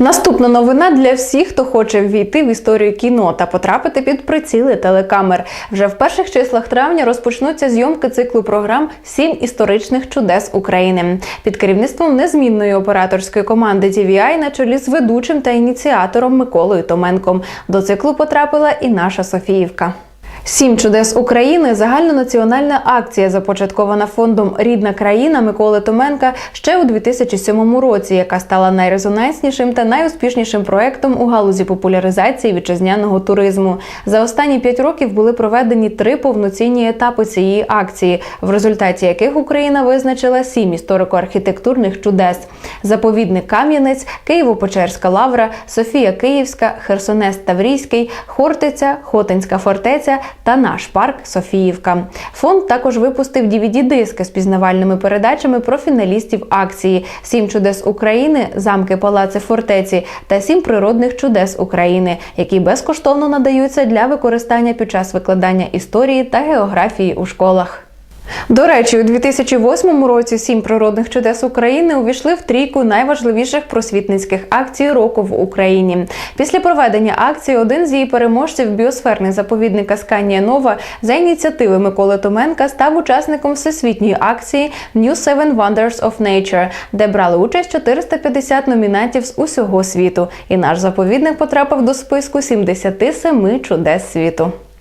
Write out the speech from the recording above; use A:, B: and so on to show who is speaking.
A: Наступна новина для всіх, хто хоче ввійти в історію кіно та потрапити під приціли телекамер. Вже в перших числах травня розпочнуться зйомки циклу програм Сім історичних чудес України під керівництвом незмінної операторської команди TVI на чолі з ведучим та ініціатором Миколою Томенком. До циклу потрапила і наша Софіївка. Сім чудес України загальнонаціональна акція, започаткована фондом Рідна країна Миколи Томенка ще у 2007 році, яка стала найрезонанснішим та найуспішнішим проектом у галузі популяризації вітчизняного туризму. За останні п'ять років були проведені три повноцінні етапи цієї акції, в результаті яких Україна визначила сім історико-архітектурних чудес: заповідник Кам'янець, Києво-Печерська лавра, Софія Київська, Херсонес Таврійський, Хортиця, Хотинська фортеця та наш парк Софіївка. Фонд також випустив dvd-диски з пізнавальними передачами про фіналістів акції: Сім чудес України, замки палаци фортеці та сім природних чудес України, які безкоштовно надаються для використання під час викладання історії та географії у школах. До речі, у 2008 році сім природних чудес України увійшли в трійку найважливіших просвітницьких акцій року в Україні. Після проведення акції один з її переможців, біосферний заповідник Асканія Нова, за ініціативи Миколи Томенка став учасником всесвітньої акції New Seven Wonders of Nature, де брали участь 450 номінантів з усього світу. І наш заповідник потрапив до списку 77 чудес світу.